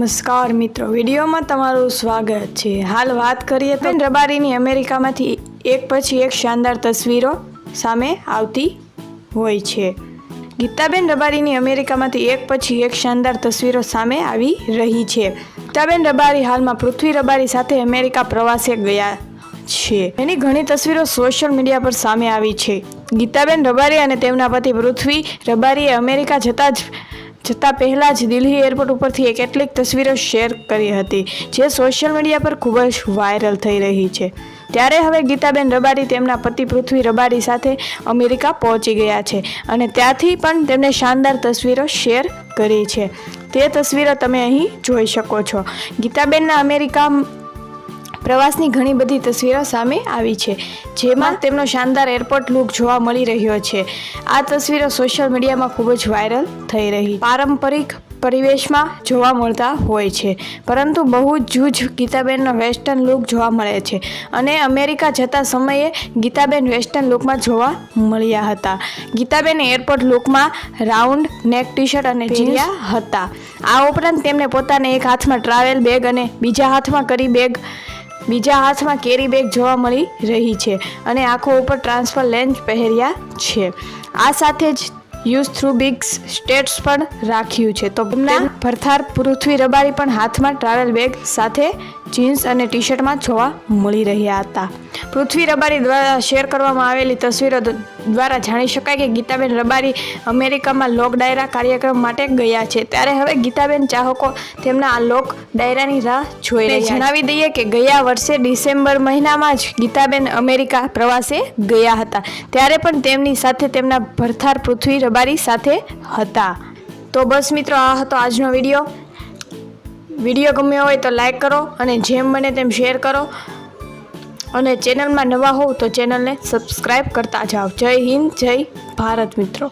નમસ્કાર મિત્રો, વિડીયોમાં તમારું સ્વાગત છે. હાલ વાત કરીએ તો રબારીની અમેરિકામાંથી એક પછી એક શાનદાર તસવીરો સામે આવતી હોય છે. ગીતાબેન રબારીની અમેરિકામાંથી એક પછી એક શાનદાર તસવીરો સામે આવી રહી છે. ગીતાબેન રબારી હાલમાં પૃથ્વી રબારી સાથે અમેરિકા પ્રવાસે ગયા છે. એની ઘણી તસવીરો સોશિયલ મીડિયા પર સામે આવી છે. ગીતાબેન રબારી અને તેમના પતિ પૃથ્વી રબારીએ અમેરિકા જતા જ જતાં પહેલાં જ દિલ્હી એરપોર્ટ ઉપરથી કેટલીક તસવીરો શેર કરી હતી, જે સોશિયલ મીડિયા પર ખૂબ જ વાયરલ થઈ રહી છે. ત્યારે હવે ગીતાબેન રબારી તેમના પતિ પૃથ્વી રબારી સાથે અમેરિકા પહોંચી ગયા છે અને ત્યાંથી પણ તેમણે શાનદાર તસવીરો શેર કરી છે. તે તસવીરો તમે અહીં જોઈ શકો છો. ગીતાબેનના અમેરિકા પ્રવાસની ઘણી બધી તસવીરો સામે આવી છે જેમાં તેમનો શાનદાર એરપોર્ટ લુક જોવા મળી રહ્યો છે. આ તસવીરો સોશિયલ મીડિયામાં ખૂબ જ વાયરલ થઈ રહી પારંપરિક પરિવેશમાં જોવા મળતા હોય છે પરંતુ બહુ જૂજ ગીતાબેનનો વેસ્ટર્ન લુક જોવા મળે છે અને અમેરિકા જતા સમયે ગીતાબેન વેસ્ટર્ન લુકમાં જોવા મળ્યા હતા. ગીતાબેન એરપોર્ટ લુકમાં રાઉન્ડ નેક ટી શર્ટ અને જીન્યા હતા. આ ઉપરાંત તેમને પોતાને એક હાથમાં ટ્રાવેલ બેગ અને બીજા હાથમાં કરી બેગ બીજા હાથમાં કેરી બેગ જોવા મળી રહી છે અને આંખો ઉપર ટ્રાન્સફર લેન્સ પહેર્યા છે. આ સાથે જ યુઝ થ્રુ બિગ સ્ટેટ્સ પણ રાખ્યું છે. તો તેમના ભરથાર પૃથ્વી રબારી પણ હાથમાં ટ્રાવેલ બેગ સાથે જીન્સ અને ટી શર્ટમાં જોવા મળી રહ્યા હતા. પૃથ્વી રબારી દ્વારા શેર કરવામાં આવેલી તસવીરો દ્વારા જાણી શકાય કે ગીતાબેન રબારી અમેરિકામાં લોક ડાયરા કાર્યક્રમ માટે ગયા છે. ત્યારે હવે ગીતાબેન ચાહકો તેમના આ લોક ડાયરાની રાહ જોઈ રહ્યા જણાવી દઈએ કે ગયા વર્ષે ડિસેમ્બર મહિનામાં જ ગીતાબેન અમેરિકા પ્રવાસે ગયા હતા. ત્યારે પણ તેમની સાથે તેમના ભરથાર પૃથ્વી રબારી સાથે હતા. તો બસ મિત્રો આ હતો આજનો વીડિયો. વીડિયો ગમ્યો હોય તો લાઈક કરો અને જેમ બને તેમ શેર કરો. અને ચેનલમાં નવા હોવ તો ચેનલને સબસ્ક્રાઈબ કરતા જાઓ. જય હિન્દ જય ભારત મિત્રો.